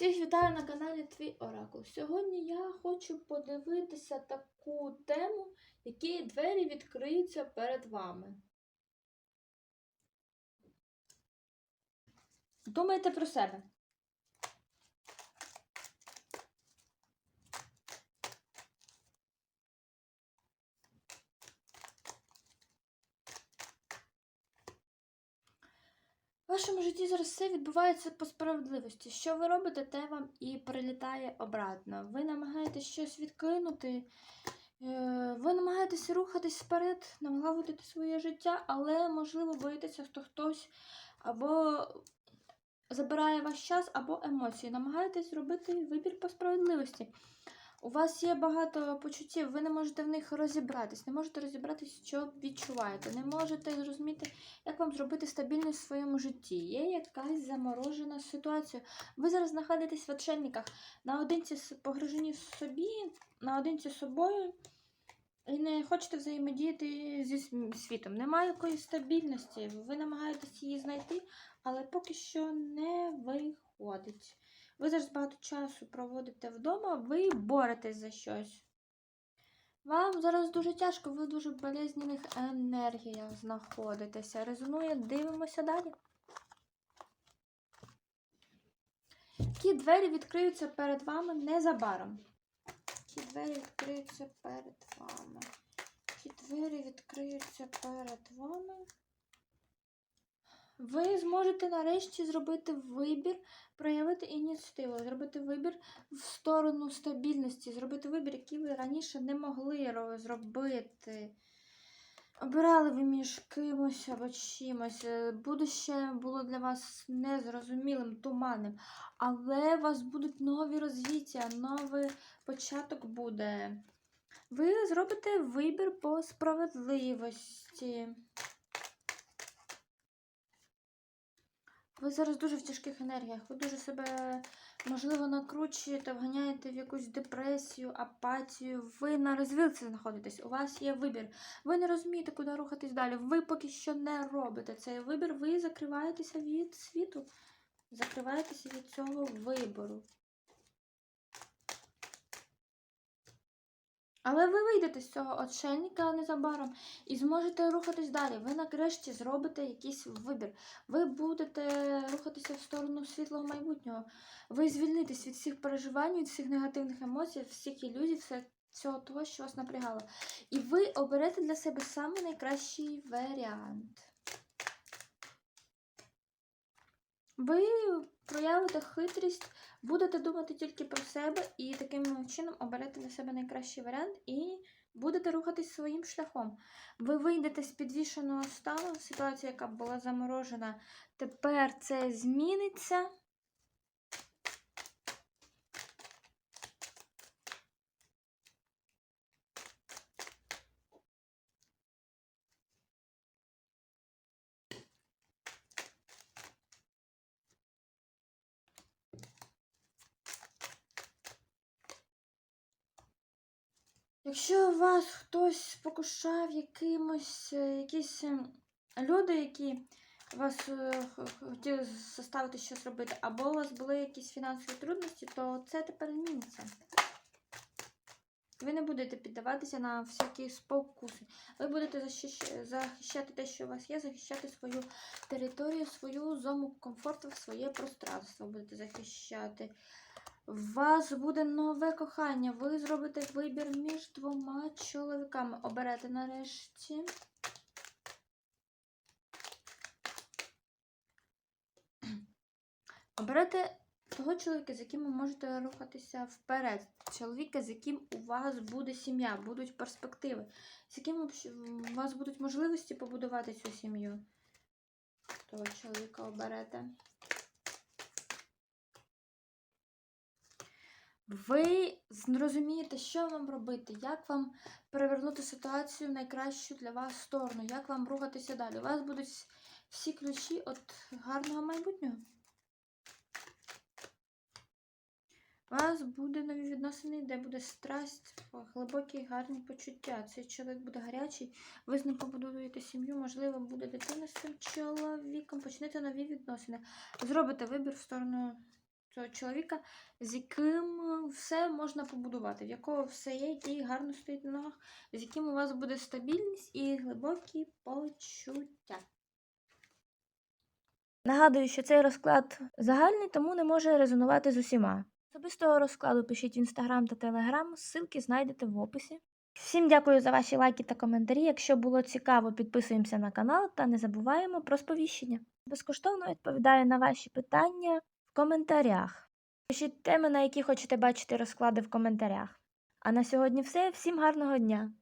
Всіх вітаю на каналі Твій Оракул. Сьогодні я хочу подивитися таку тему, які двері відкриються перед вами. Думайте про себе. Вашому житті зараз все відбувається по справедливості. Що ви робите, те вам і прилітає обратно. Ви намагаєтесь щось відкинути, е, ви намагаєтесь рухатись вперед, налагодити своє життя, але, можливо, боїтеся, що хтось або забирає ваш час, або емоції. Намагаєтесь зробити вибір по справедливості. У вас є багато почуттів, ви не можете в них розібратись, не можете розібратись, що відчуваєте, не можете зрозуміти, як вам зробити стабільність в своєму житті. Є якась заморожена ситуація. Ви зараз знаходитесь в отшельниках, наодинці погружені собі, наодинці з собою, і не хочете взаємодіяти зі світом. Немає якоїсь стабільності. Ви намагаєтесь її знайти, але поки що не виходить. Ви зараз багато часу проводите вдома, ви боретесь за щось. Вам зараз дуже тяжко, ви в дуже болезнених енергіях знаходитеся. Резонує, дивимося далі. Які двері відкриються перед вами незабаром. Які двері відкриються перед вами. Які двері відкриються перед вами. Ви зможете нарешті зробити вибір, проявити ініціативу, зробити вибір в сторону стабільності, зробити вибір, який ви раніше не могли зробити. Обирали ви між кимось або чимось. Е, Будуще було для вас незрозумілим, туманним, але у вас будуть нові розвіття, новий початок буде. Ви зробите вибір по справедливості. Ви зараз дуже в тяжких енергіях. Ви дуже себе, можливо, накручуєте, вганяєте в якусь депресію, апатію. Ви на розвилці знаходитесь. У вас є вибір. Ви не розумієте, куди рухатись далі. Ви поки що не робите цей вибір. Ви закриваєтеся від світу. Закриваєтеся від цього вибору. Але ви вийдете з цього отшельника незабаром і зможете рухатись далі. Ви нарешті зробите якийсь вибір. Ви будете рухатися в сторону світлого майбутнього. Ви звільнитесь від всіх переживань, від всіх негативних емоцій, всіх ілюзій, все, цього того, що вас напрягало. І ви оберете для себе саме найкращий варіант. Ви проявите хитрість, будете думати тільки про себе і таким чином оберете для себе найкращий варіант і будете рухатись своїм шляхом. Ви вийдете з підвішеного стану, ситуація, яка була заморожена, тепер це зміниться. Якщо вас хтось спокушав якимось, е, якісь ем, люди, які вас е, хотіли заставити щось робити, або у вас були якісь фінансові трудності, то це тепер зміниться. Ви не будете піддаватися на всякі спокуси. Ви будете захищати те, що у вас є, захищати свою територію, свою зону комфорту, своє пространство будете захищати. У вас буде нове кохання. Ви зробите вибір між двома чоловіками. Оберете нарешті. Оберете того чоловіка, з яким ви можете рухатися вперед. Чоловіка, з яким у вас буде сім'я, будуть перспективи, з яким у вас будуть можливості побудувати цю сім'ю. Того чоловіка оберете. Ви зрозумієте, що вам робити, як вам перевернути ситуацію в найкращу для вас сторону, як вам рухатися далі. У вас будуть всі ключі від гарного майбутнього. У вас буде нові відносини, де буде страсть, глибокі гарні почуття. Цей чоловік буде гарячий, ви з ним побудуєте сім'ю, можливо, буде дитина з цим чоловіком, почнете нові відносини. Зробите вибір в сторону цього чоловіка, з яким е, все можна побудувати, в якого все є, який гарно стоїть на ногах, з яким у вас буде стабільність і глибокі почуття. Нагадую, що цей розклад загальний, тому не може резонувати з усіма. Особистого розкладу пишіть в інстаграм та телеграм, ссылки знайдете в описі. Всім дякую за ваші лайки та коментарі. Якщо було цікаво, підписуємося на канал та не забуваємо про сповіщення. Безкоштовно відповідаю на ваші питання в коментарях. Пишіть теми, на які хочете бачити розклади в коментарях. А на сьогодні все. Всім гарного дня!